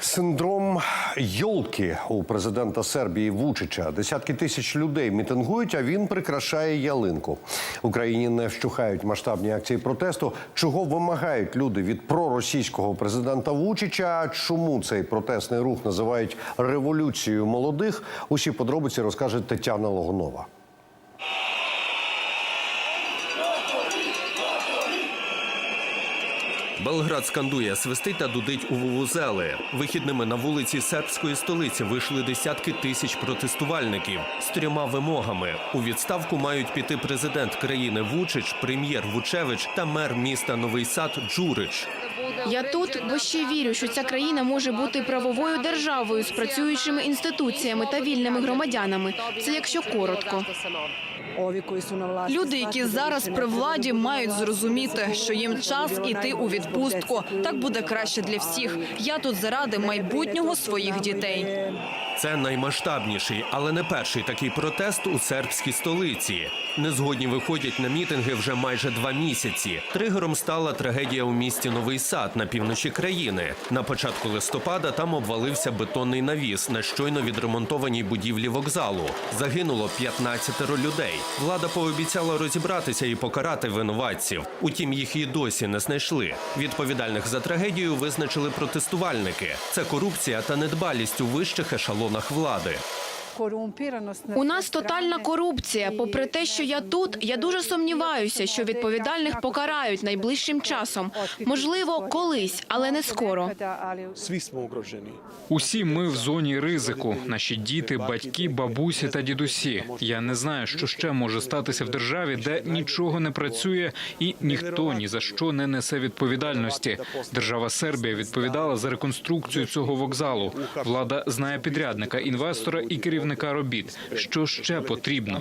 Синдром йолки у президента Сербії Вучича. Десятки тисяч людей мітингують, а він прикрашає ялинку. Україні не вщухають масштабні акції протесту. Чого вимагають люди від проросійського президента Вучича? Чому цей протестний рух називають революцією молодих? Усі подробиці розкаже Тетяна Логунова. Белград скандує, свистить та дудить у вувузели. Вихідними на вулиці сербської столиці вийшли десятки тисяч протестувальників з трьома вимогами. У відставку мають піти президент країни Вучич, прем'єр Вучевич та мер міста Новий Сад Джурич. Я тут, бо ще вірю, що ця країна може бути правовою державою з працюючими інституціями та вільними громадянами. Це якщо коротко. Люди, які зараз при владі, мають зрозуміти, що їм час іти у відпустку. Так буде краще для всіх. Я тут заради майбутнього своїх дітей. Це наймасштабніший, але не перший такий протест у сербській столиці. Незгодні виходять на мітинги вже майже два місяці. Тригером стала трагедія у місті Новий Сад на півночі країни. На початку листопада там обвалився бетонний навіс на щойно відремонтованій будівлі вокзалу. Загинуло 15 людей. Влада пообіцяла розібратися і покарати винуватців. Утім, їх і досі не знайшли. Відповідальних за трагедію визначили протестувальники. Це корупція та недбалість у вищих ешелонах влади. У нас тотальна корупція. Попри те, що я тут, я дуже сумніваюся, що відповідальних покарають найближчим часом. Можливо, колись, але не скоро. Усі ми в зоні ризику. Наші діти, батьки, бабусі та дідусі. Я не знаю, що ще може статися в державі, де нічого не працює і ніхто ні за що не несе відповідальності. Держава Сербія відповідала за реконструкцію цього вокзалу. Влада знає підрядника, інвестора і керівника робіт. Що ще потрібно?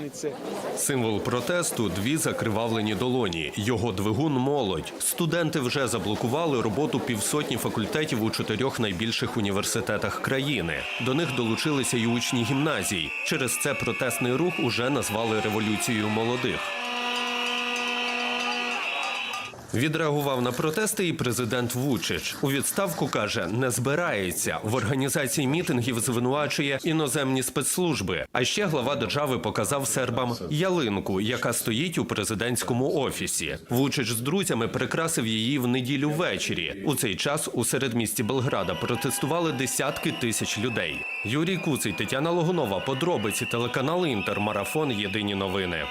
Символ протесту дві закривавлені долоні. Його двигун молодь. Студенти вже заблокували роботу півсотні факультетів у чотирьох найбільших університетах країни. До них долучилися й учні гімназій. Через це протестний рух уже назвали революцією молодих. Відреагував на протести і президент Вучич. У відставку каже, не збирається. В організації мітингів звинувачує іноземні спецслужби. А ще глава держави показав сербам ялинку, яка стоїть у президентському офісі. Вучич з друзями прикрасив її в неділю ввечері. У цей час у середмісті Белграда протестували десятки тисяч людей. Юрій Куций, Тетяна Логунова, подробиці телеканал Інтер, марафон Єдині новини.